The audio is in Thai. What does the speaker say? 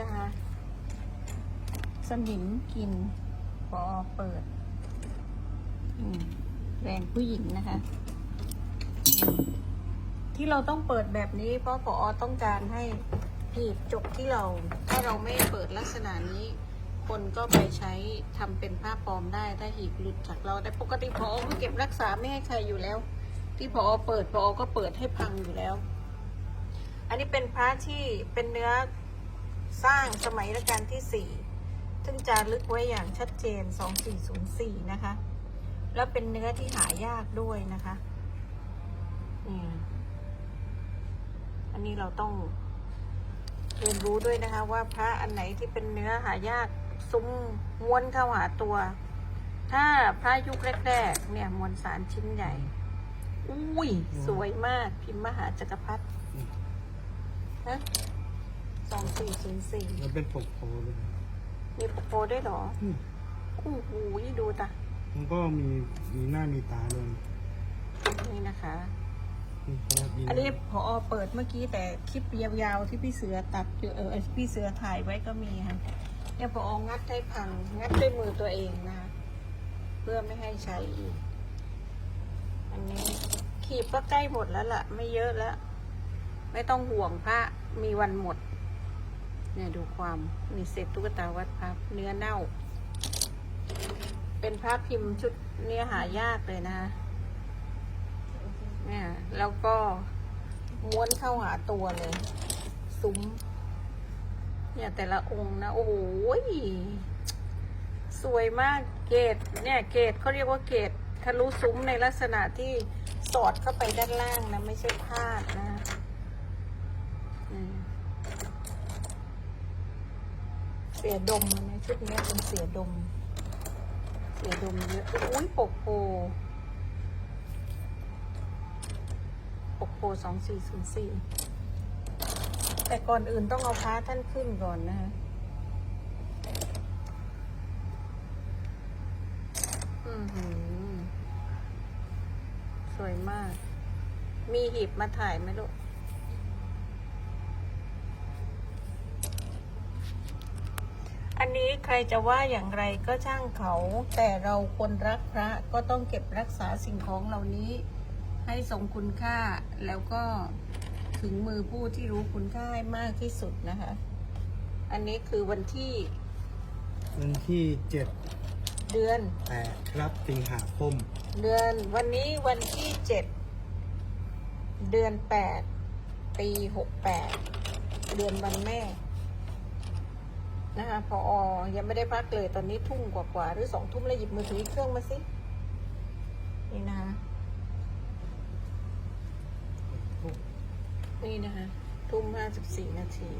นะคะ สนิมกินพอเปิดแรงผู้หญิงนะคะ ที่เราต้องเปิดแบบนี้ เพราะพอต้องการให้หีบจกที่เรา ถ้าเราไม่เปิดลักษณะนี้ คนก็ไปใช้ทำเป็นผ้าปลอมได้ถ้าหีบหลุดจากเราแต่ปกติพอก็เก็บรักษาไม่ให้ใครอยู่แล้ว ที่พอเปิดพอก็เปิดให้พังอยู่แล้ว อันนี้เป็นพระที่เป็นเนื้อ สร้างสมัยรัชกาลที่สี่ซึ่งจารึกไว้อย่างชัดเจน 2404 นะคะ แล้วเป็นเนื้อที่หายากด้วยนะคะนี่อันนี้เราต้องเรียนรู้ด้วยนะคะ ว่าพระอันไหนที่เป็นเนื้อหายากซุ้มม้วนเข้าหาตัว ถ้าพระยุคแรกๆเนี่ยมวลสารชิ้นใหญ่ อุ้ย สวยมากพิมพ์มหาจักรพรรดิฮะ สองสี่ศูนย์สี่มันเป็นปกโพเลยนะมีโปโปด้วยเหรออืมโอ้โหดูตามันก็มีมีหน้ามีตาด้วยนี่นะคะนี่ครับมีอันนี้พอเปิดเมื่อกี้แต่คลิปยาวๆที่พี่เสือตัดอยู่เออพี่เสือถ่ายไว้ก็มีค่ะเนี่ยพองัดให้พังงัดด้วยมือตัวเองนะคะเพื่อไม่ให้ใช้อีก อันนี้ขีบก็ใกล้หมดแล้วล่ะ ไม่เยอะแล้ว ไม่ต้องห่วงพระมีวันหมด เนี่ยดูความนี่เศษตุ๊กตาวัดพระเนื้อเน่า เป็นพระพิมพ์ชุดเนื้อหายากเลยนะเนี่ยแล้วก็ม้วนเข้าหาตัวเลย ซุ้ม เนี่ยแต่ละองค์นะ โอ้โหยสวยมากเกตเนี่ยเกตเขาเรียกว่าเกตทะลุซุ้มในลักษณะที่สอดเข้าไปด้านล่างนะ ไม่ใช่พาดนะอืม เสียดมนะชุดนี้เป็นเสียดม เสียดมเยอะอุ้ยปกโพปกโพสองสี่ศูนย์สี่แต่ก่อนอื่นต้องเอาพระท่านขึ้นก่อนนะฮะอือหือสวยมาก มีหีบมาถ่ายไหมลูก อันนี้ใครจะว่าอย่างไรก็ช่างเขา แต่เราคนรักพระก็ต้องเก็บรักษาสิ่งของเหล่านี้ ให้สมคุณค่าแล้วก็ถึงมือผู้ที่รู้คุณค่าให้มากที่สุดนะคะ อันนี้คือวันที่วันที่เจ็ดเดือนแปดครับสิงหาคม เดือนวันนี้วันที่เจ็ดเดือนแปดปีหกแปดเดือนวันแม่ นะคะพออยังไม่ได้พักเลยตอนนี้ทุ่มกว่าๆหรือสองทุ่มแล้วหยิบมือถือเครื่องมาสินี่นะคะนี่นะคะทุ่มห้าสิบสี่นาที